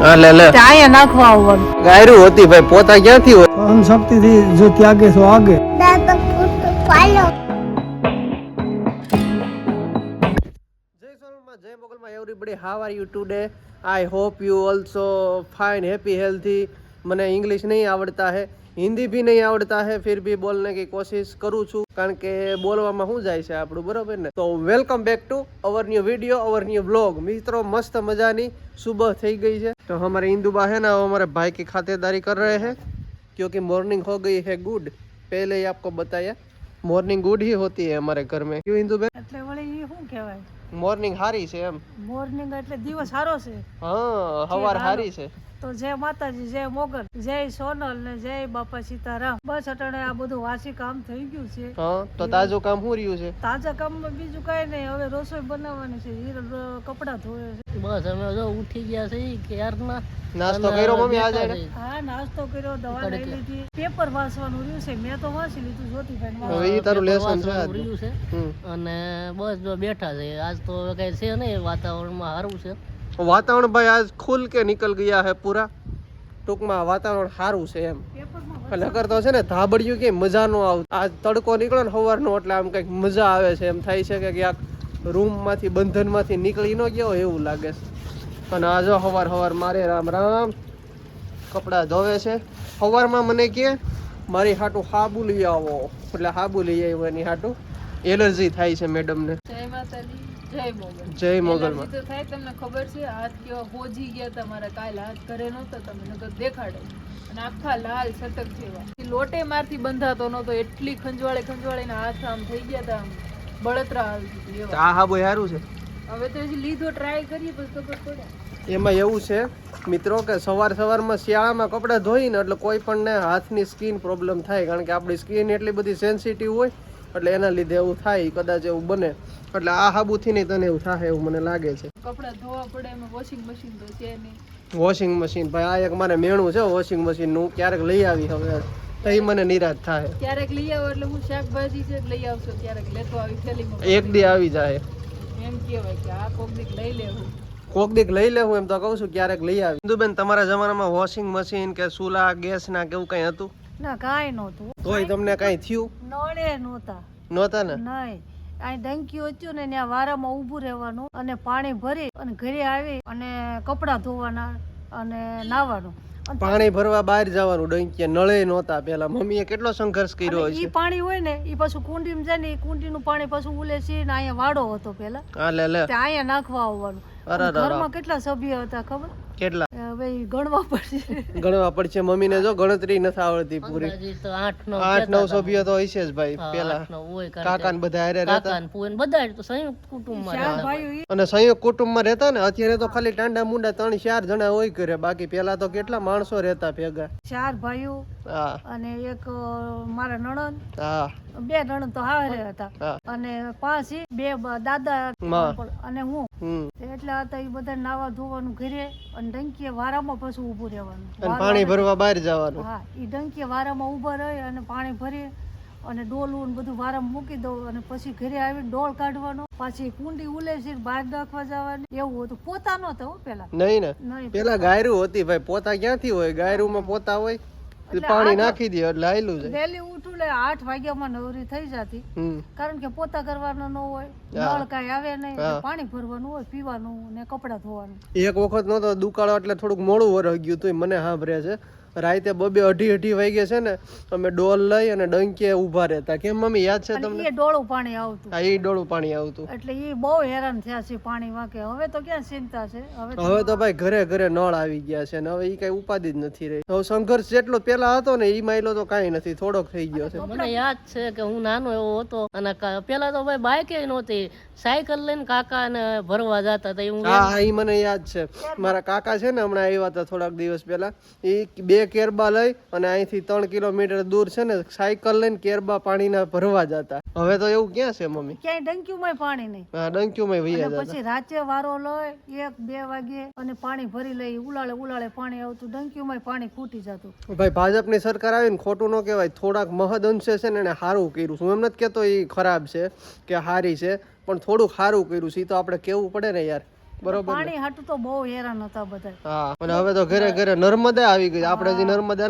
હા લે લે. અહીંયા I hope you also fine happy healthy મને ઇંગ્લિશ નહીં આવડતા હે. હિન્દી ભી નહીં આવડતા હે ફિર ભી બોલને કી કોશિશ કરું છું. કારણ કે બોલવામાં શું જાય છે આપણું બરોબર ને? તો welcome back to our new video our new vlog. મિત્રો મસ્ત મજાની સુબહ થઈ ગઈ છે. તો હમારે ઇન્દુબા હે ના હમારે ભાઈ કી ખાતેદારી કર રહે હે. ક્યોંકિ મોર્નિંગ હો ગઈ હે ગુડ પહેલે આપકો બતાયા. મોર્નિંગ ગુડ હી હોતી હે હમારે ઘર મે. ક્યું ઇન્દુબે એટલે વળી શું કહેવાય? મોર્નિંગ હારી છે એમ. મોર્નિંગ એટલે દિવસ સારો છે. હા સવાર હારી. છે. તો જય માતાજી જય મોગલ જય સોનલ ને જય બાપા સીતારામ. બસ અટાણે આ બધું વાસી કામ થઈ ગયું છે. હા તો તાજું કામ શું રહ્યું છે? તાજા કામમાં બીજું કઈ નહીં હવે રસોઈ બનાવવાની છે કપડા ધોવે છે. બસ અમે જો ઉઠી ગયા છે ક્યારના? નાસ્તો કર્યો મમ્મી આજે? હા નાસ્તો કર્યો દવા લઈ લીધી. પેપર વાંચવાનું રહ્યું છે મેં તો વાંચી લીધું જ્યોતિભાઈ હવે ઈ તારું લેસન છે રહ્યું છે. અને બસ જો બેઠા છે આજ તો હવે કઈ છે નહીં વાતાવરણમાં સારું છે. વાતાવરણ ભાઈ આજ ખુલ કે નીકળ ગયા હે પૂરા. ટૂંકમાં વાતાવરણ સારું છે એમ. પેપરમાં નકર તો છે ને ધાબડિયું કે મજા નો આવ આ તડકો નીકળે ને સવારનો એટલે આમ કંઈક મજા આવે છે. એમ થાય છે કે ક્યાંક રૂમમાંથી, બંધનમાંથી નીકળી ન ગયો એવું લાગે છે. અને આજો સવાર સવાર મારે રામ રામ કપડાં ધોવે છે. સવારમાં મને કે, મારી હાટું હાબુ લઈ આવો. એટલે હાબુ લઈ આવ્યો એની હાટું. એલર્જી થાય છે મેડમને. જય મોગલ. તો થાય તમને ખબર છે હાથ કેવા હોજી ગયા તમારા કાલ હાથ ઘરે નહોતા તમે નકર દેખાડે. અને આખા લાલ સટક જેવા. લોટે મારથી બંધાતો નહોતો એટલી ખંજવાળે ખંજવાળે ના હાથ આમ થઈ ગયા હતા આમ બળતરા આવી હતી એવા. હા હાબુ સારું છે? હવે તો હજી લીધો ટ્રાય કરીએ પછી ખબર પડે. એમાં એવું છે મિત્રો કે સવાર સવારમાં શિયાળામાં કપડાં ધોઈને એટલે કોઈ પણ ને હાથની સ્કિન પ્રોબ્લેમ થાય કારણ કે આપણી સ્કિન એટલી બધી સેન્સિટિવ હોય એટલે એના લીધે એવું થાય કદાચ એવું બને. એટલે આ હાબુથી નહીં તને એવું થાય એવું મને લાગે છે. કપડાં ધોવા પડે એમાં વોશિંગ મશીન તો છે નહીં. વોશિંગ મશીન ભાઈ આ એક મારે મેણું છે વોશિંગ મશીનનું. ક્યારેક લઈ આવી હવે. તો મને નિરાશ થાય. ક્યારેક લઈ આવો એટલે હું શાકભાજી છે લઈ આવશો. ક્યારેક લેતો આવી થેલીમાં એક દી આવી જાય. એમ કહેવાય કે આ કોક લઈ લેવું. કોક દીક લઈ લેવું એમ તો કહું છું ક્યારેક લઈ આવી. બેન તમારા જમાનામાં વોશિંગ મશીન કે ચૂલા ગેસ ના કેવું કઈ હતું? ના કાંઈ નહોતું. તોય તમને કઈ થયું? નળે નહોતા. નહોતા ને? નહીં. અહીં ડંકી હતું ને ત્યાં વારામાં ઊભું રહેવાનું અને પાણી ભરી અને ઘરે આવી અને કપડાં ધોવાના અને નાવાનું. પાણી ભરવા બહાર જવાનું ડંકી નળે નહોતા પેલા મમ્મીએ કેટલો સંઘર્ષ કર્યો ઈ છે પાણી હોય ને ઈ પાછું કુંડીમાં જાય ને ઈ કુંડીનું પાણી પાછું ઉલે છે ને અહીંયા વાડો હતો પેલા હા લે લે. અહીંયા નાખવા આવવાનું. ઘરમાં કેટલા સભ્ય હતા ખબર? કેટલા? હવે ગણવા પડશે. ગણવા પડશે. મમ્મીને જો ગણતરી નથી આવડતી પૂરી. તો આઠ નવ આઠ નવ સભ્યો તો હશે જ ભાઈ પેલા. કાકા ને બધા હારે રહેતા. કાકા ને પુએન બધા તો સંયુક્ત કુટુંબમાં રહેતા. અને સંયુક્ત કુટુંબમાં રહેતા ને અત્યારે તો ખાલી ટાંડા મુંડા ત્રણ ચાર જણા હોય કરે બાકી પેલા તો કેટલા માણસો રહેતા ભેગા. ચાર ભાઈઓ અને એક મારા નણંદ. હા. બે નણંદ તો હારે હતા. અને પાંચ બે દાદા માં. અને હું. એટલે હતા એ બધા નાવા ધોવાનું ઘરે અને ડંકીએ વારામાં પાછું ઊભું રહેવાનું. અને પાણી ભરવા બહાર જવાનું. હા એ ડંકીએ વારામાં ઊભા રહી અને પાણી ભરી અને ડોલું ને બધું વારામાં મૂકી દઉં અને પછી ઘરે આવી ડોલ કાઢવાનો. પાછી કુંડી ઉલે છે બહાર નાખવા જવાની. એવું હતું. પોતા નહોતા પેલા. નહીં ને. પેલા ગાયરું હતી ભાઈ. પોતા ક્યાંથી હોય? ગાયરુંમાં પોતા હોય? પાણી નાખી દે એટલે આયલું જાય. વહેલી ઉઠું એટલે આઠ વાગ્યામાં નવરી થઈ જતી. કારણ કે પોતા કરવાનો ન હોય નળ કાંઈ આવે નહીં પાણી ભરવાનું હોય પીવાનું ને કપડાં ધોવાનું. એક વખત નતો દુકાળો એટલે થોડુંક મોડું વરસ ગયું તોય મને સાંભળે છે. રાતે બબે અઢી અઢી વાગે છે ને અમે ડોલ લઈ અને ડંકીએ ઊભા રહેતા. કેમ મમ્મી યાદ છે તમને? એ ડોળું પાણી આવતું. હા એ ડોળું પાણી આવતું. એટલે એ બહુ હેરાન થયા છે પાણી વાંકે. હવે તો ક્યાં ચિંતા છે? હવે હવે તો ભાઈ ઘરે ઘરે નળ આવી ગયા છે ને હવે એ કઈ ઉપાધિ જ નથી રહી. હવે સંઘર્ષ જેટલો પેલા હતો ને એ માયલો તો કાંઈ નથી થોડોક થઈ ગયો છે. મને યાદ છે કે હું નાનો એવો હતો અને પેલા તો ભાઈ બાઈકે નહોતી. સાયકલ લઈને કાકા ને ભરવા જતા હતા હું હા હા એ મને યાદ છે. મારા કાકા છે ને હમણાં આવ્યા હતા થોડાક દિવસ પહેલા. એ બે બે કેરબા લઈ અને અહીંથી ત્રણ કિલોમીટર દૂર છે ને સાયકલ લઈને કેરબા પાણીના ભરવા જતા. હવે તો એવું ક્યાં છે મમ્મી? ક્યાંય ડંક્યુમાંય પાણી નહીં. હા ડંક્યુમાં વહી જતા. પછી રાતે વારો લઈ એક બે વાગે અને પાણી ભરી લઈ ઉલાળે ઉલાળે પાણી આવતું ડંક્યુમાંય પાણી ફૂટી જતું. ભાઈ ભાજપની સરકાર આવી ને ખોટું ન કહેવાય થોડાક મહદ અંશે છે ને એને સારું કર્યું હું એમ નથી કહેતો એ ખરાબ છે કે હારી છે પણ થોડુંક સારું કર્યું છે. એ તો આપણે કેવું પડે ને યાર. બરોબર પાણી હાટું તો બહુ હેરાન હતા બધા. હા અને હવે તો ઘરે ઘરે નર્મદા આવી ગઈ. આપણે હજી નર્મદા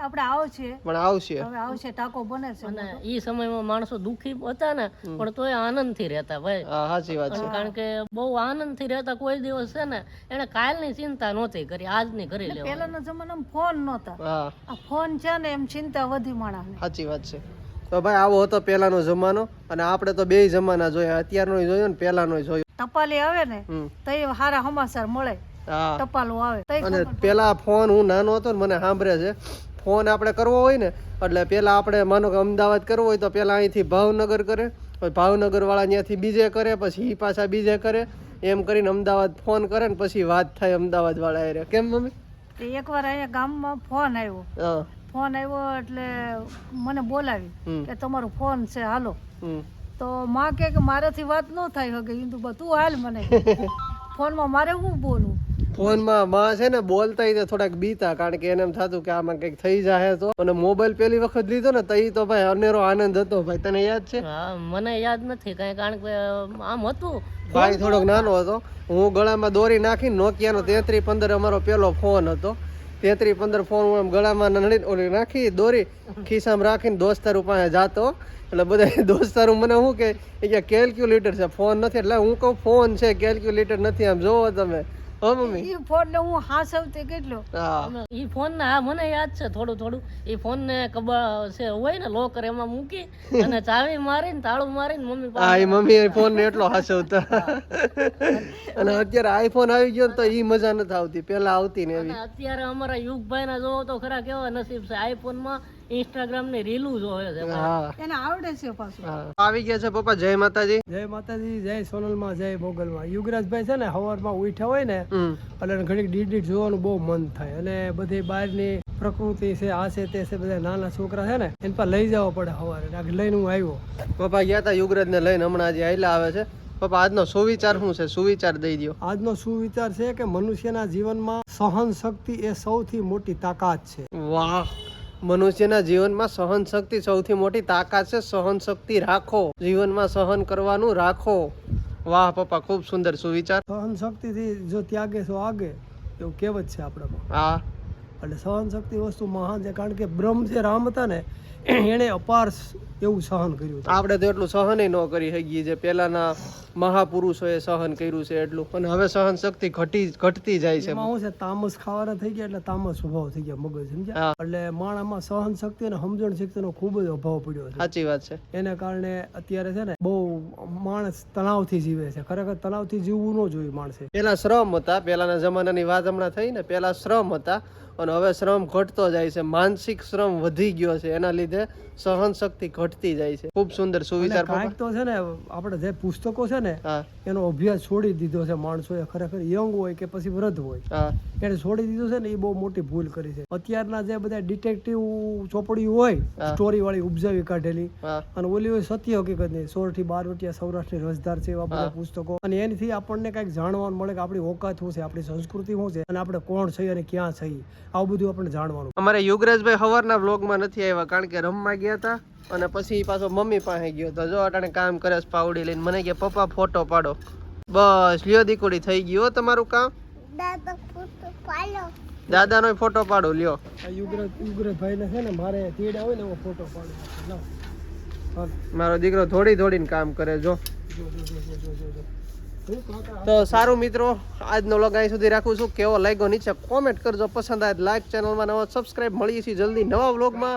આપણે આવશે. પણ આવશે. હવે આવશે ટાંકો બને છે અને એ સમયમાં માણસો દુઃખી હતા ને પણ તોય આનંદથી રહેતા ભાઈ. હા સાચી વાત છે. કારણ કે બહુ આનંદથી રહેતા કોઈ દિવસ છે ને એને કાલની ચિંતા નહોતી કરી આજની કરી લેવા પહેલાના જમાનામાં ફોન નહોતા. આ ફોન છે ને એમ ચિંતા વધી માણસને. સાચી વાત છે. તો ભાઈ આવો હતો પહેલાનો જમાનો અને આપણે તો બે જમાના જોયા. અત્યારનો જોયો ને પહેલાનો જોયો. ટપાલી આવે ને તો એ સારા સમાચાર મળે. ટપાલું આવે. અને પેલા ફોન હું નાનો હતો ને મને સાંભળે છે ફોન આપણે કરવો હોય ને એટલે પેલા આપણે માનો કે અમદાવાદ કરવો હોય તો પેલા અહીંથી ભાવનગર કરે પછી ભાવનગર વાળા ત્યાંથી બીજે કરે પછી એ પાછા બીજે કરે એમ કરીને અમદાવાદ ફોન કરે ને પછી વાત થાય અમદાવાદ વાળા એરે કેમ મમ્મી? એકવાર અહીંયા ગામમાં ફોન આવ્યો. ફોન આવ્યો એટલે મને બોલાવી કે તમારો ફોન છે હાલો. તો માં કે મારાથી વાત ન થાય હગે. ઈ તો તું હાલ મને. ફોનમાં મારે શું બોલું? ફોનમાં માં છે ને બોલતા તે થોડાક બીતા કારણ કે એને એમ થતું કે આમાં કંઈક થઈ જાય તો. અને મોબાઈલ પેલી વખત લીધો ને તઈ તો ભાઈ અનેરો આનંદ હતો ભાઈ. તને યાદ છે? હા મને યાદ નથી કાંઈ કારણ કે આમ હતું. ભાઈ થોડોક નાનો હતો. હું ગળામાં દોરી નાખીને નોકિયાનો તેત્રી પંદર અમારો પેલો ફોન હતો. તેત્રી પંદર ફોન આમ ગળામાં નડી ઓલી નાખી, દોરી, ખિસ્સામાં રાખીને દોસ્તારું પાસે જાતો. એટલે બધા દોસ્તારું મને શું કે કે કેલ્ક્યુલેટર છે, ફોન નથી. એટલે હું કહું, ફોન છે કેલ્ક્યુલેટર નથી. આમ જોવો તમે. હો મમ્મી. ઈ ફોન ને હું હાસવતે કેટલો? ઈ ફોન ને હા મને યાદ છે થોડું થોડું. ઈ ફોન ને કબા છે હોય ને લોકર એમાં મૂકી અને ચાવી મારીને તાળું મારીને મમ્મી હા એ મમ્મી ફોન ને એટલો હાસવતા. અને અત્યારે આઈફોન આવી ગયો તો ઈ મજા નથી આવતી પેલા આવતી ને એવી. અને અત્યારે અમારા યુગભાઈ ના જોવો તો ખરા કેવા નસીબ છે આઈફોનમાં ઇન્સ્ટાગ્રામ ને રીલું જોવે છે એને આવડે છે પાછું. આવી ગયા છે પપ્પા? જય માતાજી. જય માતાજી જય સોનલમાં જય મોગલમાં. યુગરાજભાઈ છે ને સવારમાં ઉઠ્યા હોય ને એટલે ઘડીક ડીટ ડીટ જોવાનું બહુ મન થાય. અને બધી બહારની પ્રકૃતિ છે આ છે તે છે બધા નાના છોકરા છે ને એને પર લઈ જવા પડે સવારે લઈને હું આવ્યો. પપ્પા ગયા હતા યુગરાજ ને લઈને હમણાં જે આયલા આવે છે. પપ્પા આજનો સુવિચાર શું છે? સુવિચાર દઈ દ્યો. આજનો સુવિચાર છે કે મનુષ્યના જીવનમાં સહન શક્તિ એ સૌથી મોટી તાકાત છે. વાહ. મનુષ્યના જીવનમાં સહન શક્તિ સૌથી મોટી તાકાત છે. સહન શક્તિ રાખો. જીવનમાં સહન કરવાનું રાખો. વાહ પપ્પા ખૂબ સુંદર. સુવિચાર સહન શક્તિથી જો ત્યાગે તો આગે એવું કહેવત છે આપણામાં. હા. એટલે સહન શક્તિ વસ્તુ મહાન છે. કારણ કે બ્રહ્મ જે રામ હતા ને એણે અપાર એવું સહન કર્યું આપણે તો એટલું સહન ન કરી શકીએ જે પેલાના મહાપુરુષોએ સહન કર્યું છે એટલું. પણ હવે સહન શક્તિ ઘટી ઘટતી જાય છે. શું છે તામસ ખાવાના થઈ ગયા એટલે તામસ સ્વભાવ થઈ ગયા મગજ સમજ્યા? એટલે માણામાં સહન શક્તિ અને સમજણ શક્તિનો ખૂબ જ અભાવ પડ્યો છે. સાચી વાત છે. એને કારણે અત્યારે છે ને બહુ માણસ તણાવથી જીવે છે. ખરેખર તણાવથી જીવવું ન જોઈએ માણસે. પેલા શ્રમ હતા. પેલાના જમાનાની વાત હમણાં થઈ ને પેલા શ્રમ હતા. અને હવે શ્રમ ઘટતો જાય છે માનસિક શ્રમ વધી ગયો છે એના લીધે સહન શક્તિ ઘટતી જાય છે. ખૂબ સુંદર સુવિચાર કાંઈક તો છે ને આપણે જે પુસ્તકો છે ને એનો અભ્યાસ છોડી દીધો છે માણસોએ ખરેખર યંગ હોય કે પછી વૃદ્ધ હોય. એને છોડી દીધું છે ને એ બહુ મોટી ભૂલ કરી છે. અત્યારના જે બધા ડિટેક્ટિવ ચોપડી હોય સ્ટોરી વાળી ઉપજાવી કાઢેલી અને ઓલી હોય સત્ય હકીકતની સોળથી બાર વટિયા સૌરાષ્ટ્રની રસધાર છે એવા બધા પુસ્તકો. અને એનાથી આપણને કંઈક જાણવાનું મળે કે આપણી ઓકાત શું છે આપણી સંસ્કૃતિ શું છે અને આપણે કોણ છીએ અને ક્યાં છીએ. આવું બધું આપણે જાણવાનું. અમારે યુગરાજભાઈ સવારના બ્લોગમાં નથી આવ્યા કારણ કે રમવા ગયા હતા અને પછી પાછો મમ્મી પાસે ગયો તો જો અટાણે કામ કરે પાવડી લઈને મને કે પપ્પા ફોટો પાડો. બસ લ્યો દીકુડી થઈ ગયો તમારું કામ. દાદાનો ફોટો પાડો લ્યો. આ ને છે ને મારે તેડા હોય ને એવો ફોટો પાડવો મારો દીકરો થોડી થોડીને કામ કરે જો. તો સારું મિત્રો આજનો વ્લોગ અહીં સુધી રાખું છું. કેવો લાગ્યો નીચે કોમેન્ટ કરજો. પસંદ આવે લાઈક ચેનલમાં નવા સબસ્ક્રાઈબ મળીએ છીએ જલ્દી નવા વ્લોગમાં